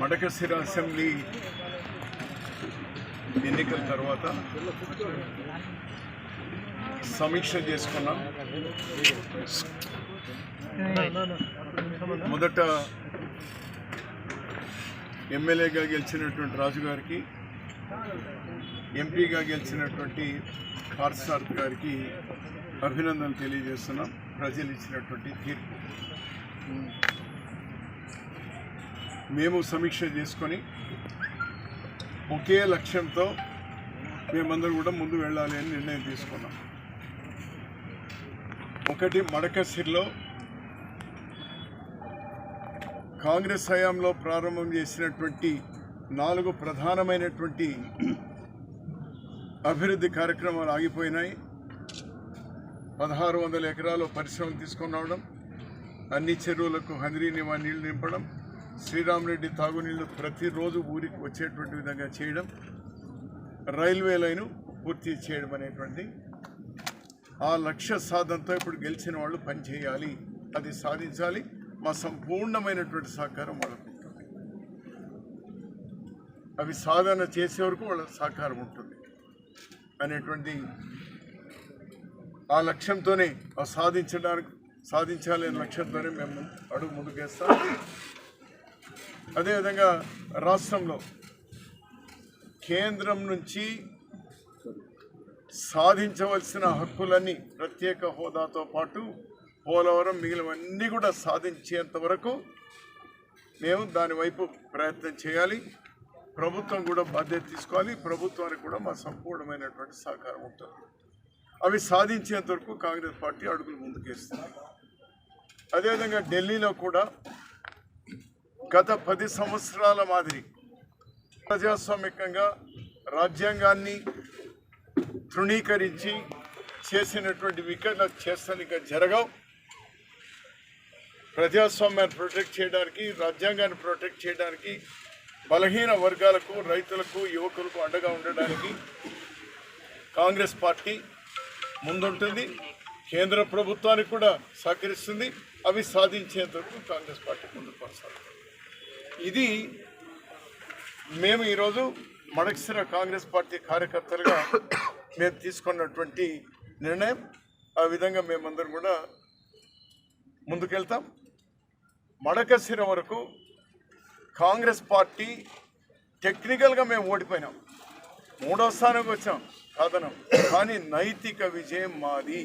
Madakasira assembly ఎన్నికల తర్వాత సమీక్ష చేసుకున్నాం. మొదట ఎమ్మెల్యేగా గెలిచినటువంటి రాజుగారికి ఎంపీగా గెలిచినటువంటి పార్సార్థ్ గారికి అభినందనలు తెలియజేస్తున్నాం. ప్రజలు ఇచ్చినటువంటి తీర్పు. మేము సమీక్ష చేసుకొని ఒకే లక్ష్యంతో మేమందరం కూడా ముందు వెళ్ళాలి అని నిర్ణయం తీసుకున్నాం. ఒకటి మడకసిరిలో కాంగ్రెస్ హయాంలో ప్రారంభం చేసినటువంటి నాలుగు ప్రధానమైనటువంటి అభివృద్ధి కార్యక్రమాలు ఆగిపోయినాయి. పదహారు వందల ఎకరాలు పరిశ్రమలు తీసుకొని రావడం అన్ని చెరువులకు హంద్రీ నీళ్ళు నింపడం శ్రీరామరెడ్డి తాగునీళ్ళు ప్రతిరోజు ఊరికి వచ్చేటువంటి విధంగా చేయడం రైల్వే లైను పూర్తి చేయడం అనేటువంటి ఆ లక్ష్య సాధనతో ఇప్పుడు గెలిచిన వాళ్ళు పనిచేయాలి అది సాధించాలి మా సంపూర్ణమైనటువంటి సహకారం వాళ్ళకు ఉంటుంది. అవి సాధన చేసే వరకు వాళ్ళ సహకారం ఉంటుంది అనేటువంటి ఆ లక్ష్యంతోనే సాధించడానికి సాధించాలి అనే లక్ష్యంతోనే మేము అడుగు ముందుకేస్తాం. అదేవిధంగా రాష్ట్రంలో కేంద్రం నుంచి సాధించవలసిన హక్కులన్నీ ప్రత్యేక హోదాతో పాటు పోలవరం మిగిలినవన్నీ కూడా సాధించేంత వరకు మేము దాని వైపు ప్రయత్నం చేయాలి. ప్రభుత్వం కూడా బాధ్యత తీసుకోవాలి. ప్రభుత్వానికి కూడా మా సంపూర్ణమైనటువంటి సహకారం ఉంటుంది. అవి సాధించేంత వరకు కాంగ్రెస్ పార్టీ అడుగులు ముందుకేస్తుంది. అదేవిధంగా ఢిల్లీలో కూడా గత పది సంవత్సరాల మాదిరి ప్రజాస్వామికంగా రాజ్యాంగాన్ని తృణీకరించి చేసినటువంటి వికట చేస్తాను జరగవు. ప్రజాస్వామ్యాన్ని ప్రొటెక్ట్ చేయడానికి రాజ్యాంగాన్ని ప్రొటెక్ట్ చేయడానికి బలహీన వర్గాలకు రైతులకు యువకులకు అండగా ఉండడానికి కాంగ్రెస్ పార్టీ ముందుంటుంది. కేంద్ర ప్రభుత్వానికి కూడా సహకరిస్తుంది. అవి సాధించేంతవరకు కాంగ్రెస్ పార్టీ ముందు కొనసాగుతుంది. ఇది మేము ఈరోజు మడక్సిర కాంగ్రెస్ పార్టీ కార్యకర్తలుగా మేము తీసుకున్నటువంటి నిర్ణయం. ఆ విధంగా మేమందరం కూడా ముందుకెళ్తాం. మడకసిర వరకు కాంగ్రెస్ పార్టీ టెక్నికల్గా మేము ఓడిపోయినాం. మూడో స్థానంకి వచ్చాం. కాదనం. కానీ నైతిక విజయం మాది.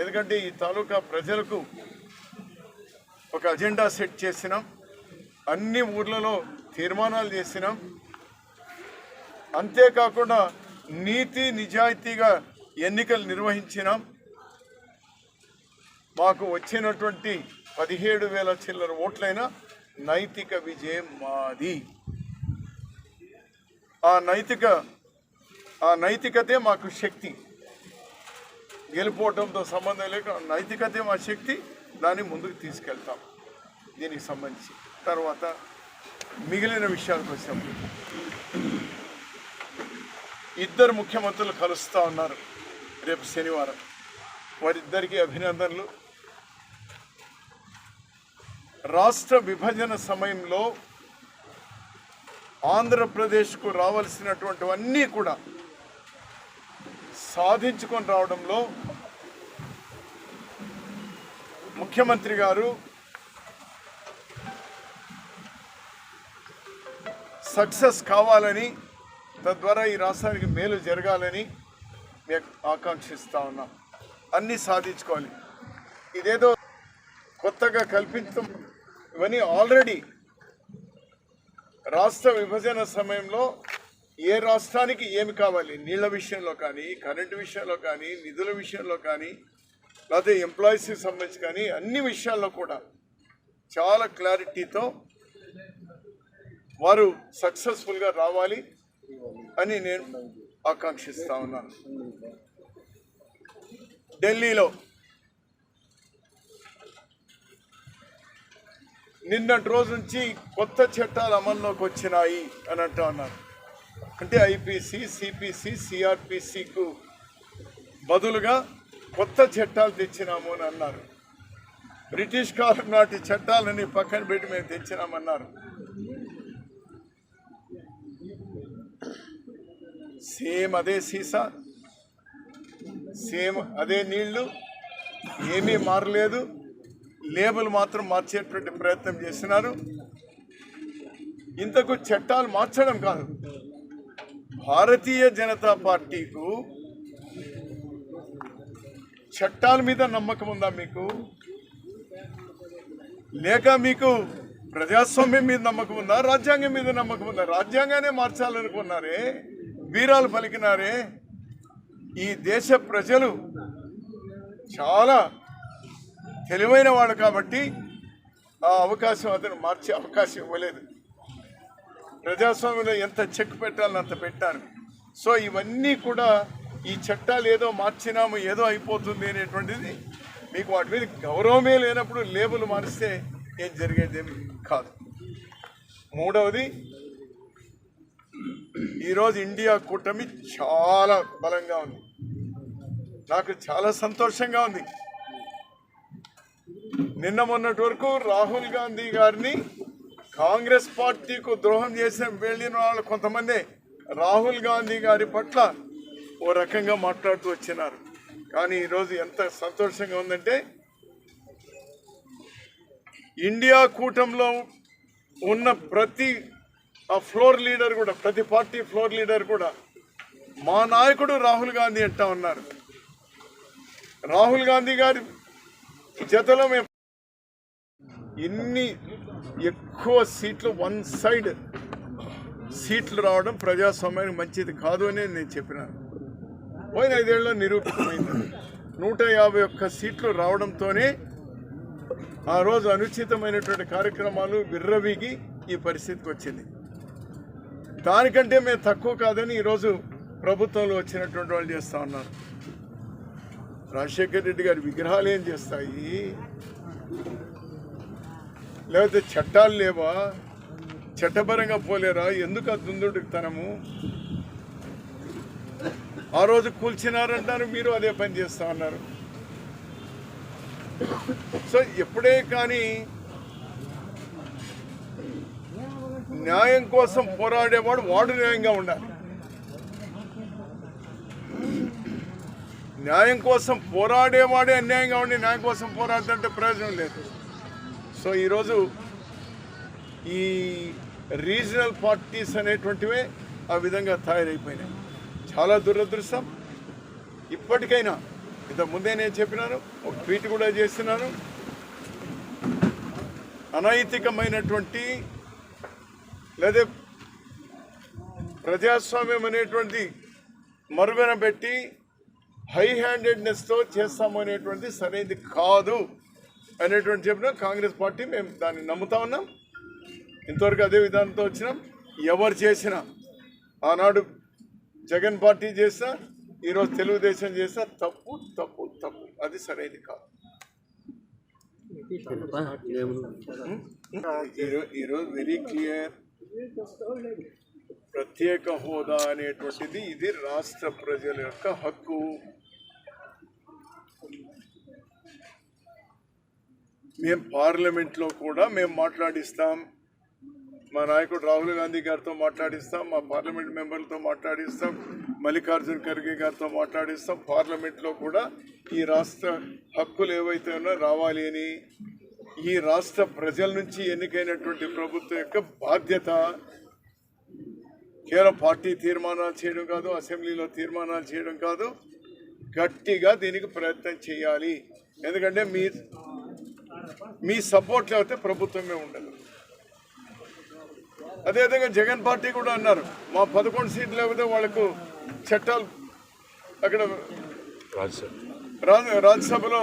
ఎందుకంటే ఈ తాలూకా ప్రజలకు ఒక అజెండా సెట్ చేసినాం. అన్ని ఊర్లలో తీర్మానాలు చేసినాం. అంతేకాకుండా నీతి నిజాయితీగా ఎన్నికలు నిర్వహించినాం. మాకు వచ్చినటువంటి పదిహేడు వేల చిల్లర ఓట్లైన నైతిక విజయం మాది. ఆ నైతిక ఆ నైతికతే మాకు శక్తి. గెలిపోవడంతో సంబంధం లేక నైతికతే మా శక్తి దాన్ని ముందుకు తీసుకెళ్తాం. దీనికి సంబంధించి. తర్వాత మిగిలిన విషయాలకు వచ్చాం ఇద్దరు ముఖ్యమంత్రులు కలుస్తూ ఉన్నారు రేపు శనివారం. వారిద్దరికీ అభినందనలు. రాష్ట్ర విభజన సమయంలో ఆంధ్రప్రదేశ్కు రావాల్సినటువంటివన్నీ కూడా సాధించుకొని రావడంలో ముఖ్యమంత్రి గారు సక్సెస్ కావాలని తద్వారా ఈ రాష్ట్రానికి మేలు జరగాలని మేము ఆకాంక్షిస్తూ ఉన్నాం. అన్నీ సాధించుకోవాలి. ఇదేదో కొత్తగా కల్పించడం ఇవన్నీ ఆల్రెడీ రాష్ట్ర విభజన సమయంలో ఏ రాష్ట్రానికి ఏమి కావాలి? నీళ్ళ విషయంలో కానీ కరెంటు విషయంలో కానీ నిధుల విషయంలో కానీ లేకపోతే ఎంప్లాయీస్కి సంబంధించి కానీ అన్ని విషయాల్లో కూడా చాలా క్లారిటీతో వారు సక్సెస్ఫుల్గా రావాలి అని నేను ఆకాంక్షిస్తా ఉన్నాను. ఢిల్లీలో నిన్నటి రోజు నుంచి కొత్త చట్టాలు అమల్లోకి వచ్చినాయి అని అంటూ ఉన్నారు. అంటే ఐపీసీ సిపిసి సిఆర్పిసికు బదులుగా కొత్త చట్టాలు తెచ్చినాము అని అన్నారు. బ్రిటిష్ కాలం నాటి చట్టాలని పక్కన పెట్టి మేము తెచ్చినామన్నారు. సేమ్ అదే సీసా సేమ్ అదే నీళ్ళు ఏమీ మారలేదు. లేబుల్ మాత్రం మార్చేటువంటి ప్రయత్నం చేస్తున్నారు. ఇంతకు చట్టాలు మార్చడం కాదు. భారతీయ జనతా పార్టీకు చట్టాల మీద నమ్మకం ఉందా మీకు? లేక మీకు ప్రజాస్వామ్యం మీద నమ్మకం ఉందా? రాజ్యాంగం మీద నమ్మకం ఉందా? రాజ్యాంగానే మార్చాలనుకున్నారే. వీరాలు పలికినారే. ఈ దేశ ప్రజలు చాలా తెలివైన వాడు కాబట్టి ఆ అవకాశం అతను మార్చే అవకాశం ఇవ్వలేదు. ప్రజాస్వామ్యంలో ఎంత చెక్ పెట్టాలని అంత పెట్టారు. సో ఇవన్నీ కూడా ఈ చట్టాలు ఏదో మార్చినాము ఏదో అయిపోతుంది అనేటువంటిది మీకు వాటి మీద గౌరవమే లేనప్పుడు లేబుల్ మారిస్తే ఏం జరిగేదేమి కాదు. మూడవది ఈరోజు ఇండియా కూటమి చాలా బలంగా ఉంది. నాకు చాలా సంతోషంగా ఉంది. నిన్న మొన్నటి వరకు రాహుల్ గాంధీ గారిని కాంగ్రెస్ పార్టీకు ద్రోహం చేసిన వెళ్ళిన వాళ్ళు కొంతమంది రాహుల్ గాంధీ గారి పట్ల ఓ రకంగా మాట్లాడుతూ వచ్చినారు. కానీ ఈరోజు ఎంత సంతోషంగా ఉందంటే ఇండియా కూటంలో ఉన్న ప్రతి ఆ ఫ్లోర్ లీడర్ కూడా ప్రతి పార్టీ ఫ్లోర్ లీడర్ కూడా మా నాయకుడు రాహుల్ గాంధీ అంటా ఉన్నారు. రాహుల్ గాంధీ గారి జతలో మేము ఇన్ని ఎక్కువ సీట్లు వన్ సైడ్ సీట్లు రావడం ప్రజాస్వామ్యానికి మంచిది కాదు అని నేను చెప్పినాను పోయిన ఐదేళ్ళలో నిరూపితమైంది. నూట యాభై ఒక్క సీట్లు రావడంతోనే ఆ రోజు అనుచితమైనటువంటి కార్యక్రమాలు విర్రవీగి ఈ పరిస్థితికి వచ్చింది. దానికంటే మేము తక్కువ కాదని ఈరోజు ప్రభుత్వంలో వచ్చినటువంటి వాళ్ళు చేస్తూ ఉన్నారు. రాజశేఖర్ రెడ్డి గారి విగ్రహాలు ఏం చేస్తాయి? లేకపోతే చట్టాలు లేవా? చట్టపరంగా పోలేరా? ఎందుకు ఆ దుందుడుకుతనము? ఆ రోజు కూల్చినారంటారు మీరు అదే పని చేస్తూ ఉన్నారు. సో ఎప్పుడే కానీ న్యాయం కోసం పోరాడేవాడు వాడు న్యాయంగా ఉండాలి. న్యాయం కోసం పోరాడేవాడే అన్యాయంగా ఉండి న్యాయం కోసం పోరాడుతుంటే ప్రయోజనం లేదు. సో ఈరోజు ఈ రీజనల్ పార్టీస్ అనేటువంటివే ఆ విధంగా తయారైపోయినాయి. చాలా దురదృష్టం. ఇప్పటికైనా ఇంత ముందే నేను చెప్పినాను ఒక ట్వీట్ కూడా చేస్తున్నాను. అనైతికమైనటువంటి లేదా ప్రజాస్వామ్యం అనేటువంటి మరుగున పెట్టి హై హ్యాండెడ్నెస్తో చేస్తాము అనేటువంటి సరైనది కాదు అనేటువంటి చెప్పిన కాంగ్రెస్ పార్టీ మేము దాన్ని నమ్ముతా ఉన్నాం. ఇంతవరకు అదే విధానంతో వచ్చినాం. ఎవరు చేసినా ఆనాడు జగన్ పార్టీ చేసినా ఈరోజు తెలుగుదేశం చేసినా తప్పు తప్పు తప్పు. అది సరైనది కాదు. ఈరో- ఈరోజు వెరీ క్లియర్ ప్రత్యేక హోదా అనేటువంటిది ఇది రాష్ట్ర ప్రజల యొక్క హక్కు. మేము పార్లమెంట్లో కూడా మేము మాట్లాడిస్తాం. మా నాయకుడు రాహుల్ గాంధీ గారితో మాట్లాడిస్తాం మా పార్లమెంట్ మెంబర్లతో మాట్లాడిస్తాం మల్లికార్జున్ ఖర్గే గారితో మాట్లాడిస్తాం. పార్లమెంట్లో కూడా ఈ రాష్ట్ర హక్కులు ఏవైతే ఉన్నా రావాలి అని. ఈ రాష్ట్ర ప్రజల నుంచి ఎన్నికైనటువంటి ప్రభుత్వం యొక్క బాధ్యత కేవలం పార్టీ తీర్మానాలు చేయడం కాదు అసెంబ్లీలో తీర్మానాలు చేయడం కాదు. గట్టిగా దీనికి ప్రయత్నం చేయాలి. ఎందుకంటే మీ మీ సపోర్ట్ లేకపోతే ప్రభుత్వమే ఉండదు. అదేవిధంగా జగన్ పార్టీ కూడా అన్నారు మా పదకొండు సీట్లు లేకపోతే వాళ్ళకు చట్టాలు అక్కడ రాజ్యసభలో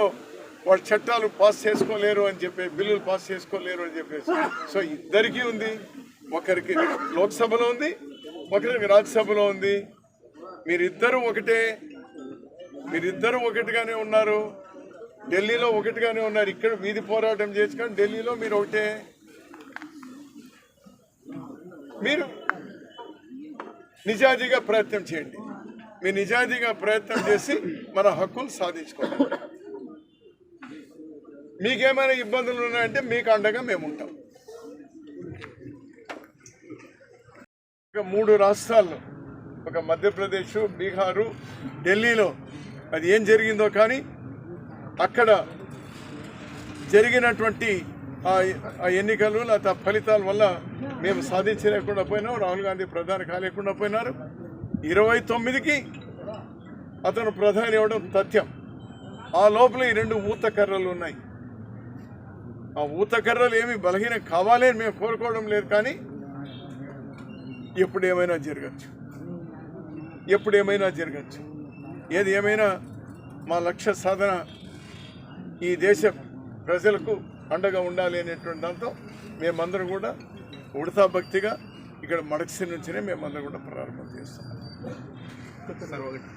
వాళ్ళు చట్టాలు పాస్ చేసుకోలేరు అని చెప్పి బిల్లులు పాస్ చేసుకోలేరు అని చెప్పేసి. సో ఇద్దరికీ ఉంది ఒకరికి లోక్సభలో ఉంది ఒకరికి రాజ్యసభలో ఉంది. మీరిద్దరూ ఒకటే మీరిద్దరూ ఒకటిగానే ఉన్నారు. ఢిల్లీలో ఒకటిగానే ఉన్నారు. ఇక్కడ వీధి పోరాటం చేసుకొని ఢిల్లీలో మీరు ఒకటే. మీరు నిజాయితీగా ప్రయత్నం చేయండి. మీరు నిజాయితీగా ప్రయత్నం చేసి మన హక్కులు సాధించుకోండి మీకేమైనా ఇబ్బందులు ఉన్నాయంటే మీకు అండగా మేము ఉంటాం. ఒక మూడు రాష్ట్రాల్లో ఒక మధ్యప్రదేశ్ బీహారు ఢిల్లీలో అది ఏం జరిగిందో కానీ అక్కడ జరిగినటువంటి ఆ ఆ ఎన్నికలు లేకపోతే ఫలితాల వల్ల మేము సాధించలేకుండా పోయినాం. రాహుల్ గాంధీ ప్రధాని కాలేకుండా పోయినారు. ఇరవై తొమ్మిదికి అతను ప్రధాని అవ్వడం తథ్యం. ఆ లోపల ఈ రెండు ఊత కర్రలు ఉన్నాయి. ఆ ఊతకర్రలు ఏమి బలహీనం కావాలి అని మేము కోరుకోవడం లేదు కానీ ఎప్పుడు ఏమైనా జరగచ్చు. ఎప్పుడు ఏమైనా జరగచ్చు. ఏది ఏమైనా మా లక్ష్య సాధన ఈ దేశ ప్రజలకు అండగా ఉండాలి అనేటువంటి దాంతో మేమందరం కూడా ఉడతా భక్తిగా ఇక్కడ మడక్సి నుంచినే మేమందరం కూడా ప్రారంభం చేస్తాం ఒకటి